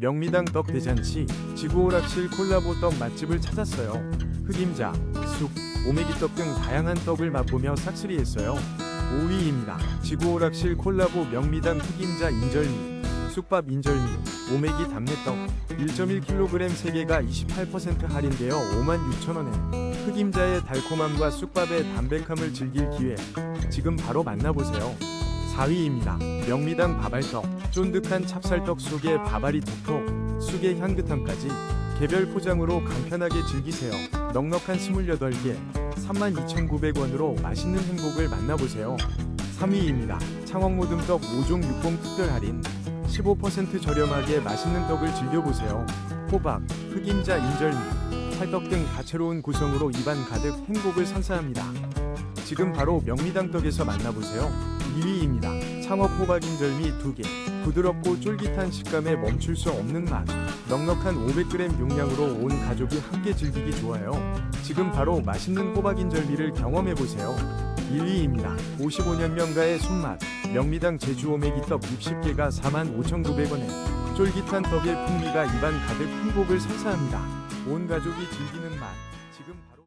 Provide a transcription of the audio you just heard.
명미당 떡 대잔치 지구오락실 콜라보 떡 맛집을 찾았어요. 흑임자, 쑥, 오메기떡 등 다양한 떡을 맛보며 싹쓸이했어요. 5위입니다. 지구오락실 콜라보 명미당 흑임자 인절미, 쑥밥 인절미, 오메기 담내떡 1.1kg 3개가 28% 할인되어 56,000원에 흑임자의 달콤함과 쑥밥의 담백함을 즐길 기회 지금 바로 만나보세요. 4위입니다. 명미당 바발떡 쫀득한 찹쌀떡 속에 바발이 톡톡 쑥의 향긋함까지 개별 포장으로 간편하게 즐기세요. 넉넉한 28개 32,900원으로 맛있는 행복을 만나보세요. 3위입니다. 창원모듬떡 5종 6봉 특별 할인 15% 저렴하게 맛있는 떡을 즐겨보세요. 호박, 흑임자 인절미, 찰떡 등 다채로운 구성으로 입안 가득 행복을 선사합니다. 지금 바로 명미당 떡에서 만나보세요. 2위입니다. 창업 호박 인 절미 2개. 부드럽고 쫄깃한 식감에 멈출 수 없는 맛. 넉넉한 500g 용량으로 온 가족이 함께 즐기기 좋아요. 지금 바로 맛있는 호박 인 절미를 경험해보세요. 1위입니다. 55년 명가의 손맛. 명미당 제주 오메기떡 60개가 45,900원에 쫄깃한 떡의 풍미가 입안 가득 행복을 선사합니다. 온 가족이 즐기는 맛. 지금 바로